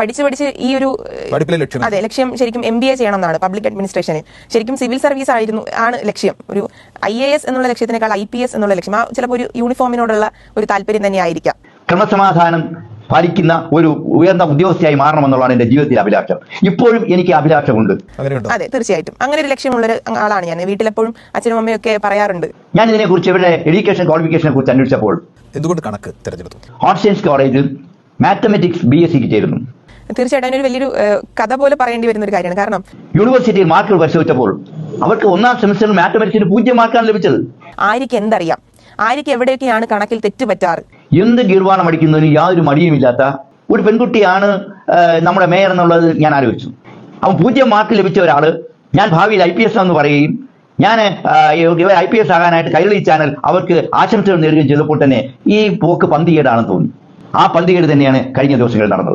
പഠിച്ച് പഠിച്ച് ഈ ഒരു പഠിപ്പിലെ ലക്ഷ്യം. അതെ ലക്ഷ്യം ശരിക്കും എം ബി എ ചെയ്യണം എന്നാണ് പബ്ലിക് അഡ്മിനിസ്ട്രേഷന് ശരിക്കും സിവിൽ സർവീസ് ആയിരുന്നു ആണ് ലക്ഷ്യം. ഒരു ഐ എ എസ് എന്നുള്ള ലക്ഷ്യത്തിനേക്കാൾ ഐ പി എസ് എന്നുള്ള ലക്ഷ്യം. ആ ചിലപ്പോൾ ഒരു യൂണിഫോമിനോടുള്ള ഒരു താല്പര്യം തന്നെ ആയിരിക്കാം. ക്രമസമാധാനം പാലിക്കുന്ന ഒരു ഉയർന്ന ഉദ്യോഗസ്ഥയായി മാറണമെന്നുള്ളതാണ് എന്റെ ജീവിതത്തിലെ അഭിലാഷം. ഇപ്പോഴും എനിക്ക് അഭിലാഷമുണ്ട്. അതെ തീർച്ചയായിട്ടും. അങ്ങനെ ഒരു ലക്ഷ്യമുള്ള ആളാണ് ഞാൻ. വീട്ടിലെപ്പോഴും അച്ഛനും അമ്മയും ഒക്കെ പറയാറുണ്ട്. ഞാൻ ഇതിനെക്കുറിച്ച് ഇവിടെ എഡ്യൂക്കേഷൻ ക്വാളിഫിക്കേഷനെ കുറിച്ച് അന്വേഷിച്ചപ്പോൾ എന്തുകൊണ്ട് കണക്ക് തിരഞ്ഞെടുത്തു? ആർട്സ് സയൻസ് കോളേജിൽ മാത്തമെറ്റിക്സ് ബി എസ് സിക്ക് ചേരുന്നു. തീർച്ചയായിട്ടും അതിനൊരു വലിയൊരു കഥ പോലെ പറയേണ്ടി വരുന്ന ഒരു കാര്യമാണ്. കാരണം യൂണിവേഴ്സിറ്റിയിൽ മാർക്കുകൾ പരിശോധിച്ചപ്പോൾ അവർക്ക് ഒന്നാം സെമിസ്റ്ററിൽ മാത്തമെറ്റിക്സിന് പൂജ്യം മാർക്കാണ് ലഭിച്ചത്. ആര്യക്ക് എന്തറിയാം? ആര്യക്ക് എവിടെയൊക്കെയാണ് കണക്കിൽ തെറ്റ് പറ്റാറ്? എന്ത് ഗീർവാണം അടിക്കുന്നതിന് യാതൊരു മടിയുമില്ലാത്ത ഒരു പെൺകുട്ടിയാണ് നമ്മുടെ മേയർ എന്നുള്ളത് ഞാൻ ആലോചിച്ചു. അവൻ പൂജ്യം മാർക്ക് ലഭിച്ച ഒരാൾ ഞാൻ ഭാവിയിൽ ഐ പി എസ് എന്ന് പറയുകയും ഞാൻ ഇവർ ഐ പി എസ് ആകാനായിട്ട് കൈരളി ചാനൽ അവർക്ക് ആശംസകൾ നേടുകയും ചെയ്തപ്പോൾ തന്നെ ഈ പോക്ക് പന്തികേടാണെന്ന് തോന്നി. ആ പന്തികേട് തന്നെയാണ് കഴിഞ്ഞ ദിവസങ്ങളിൽ നടന്നത്.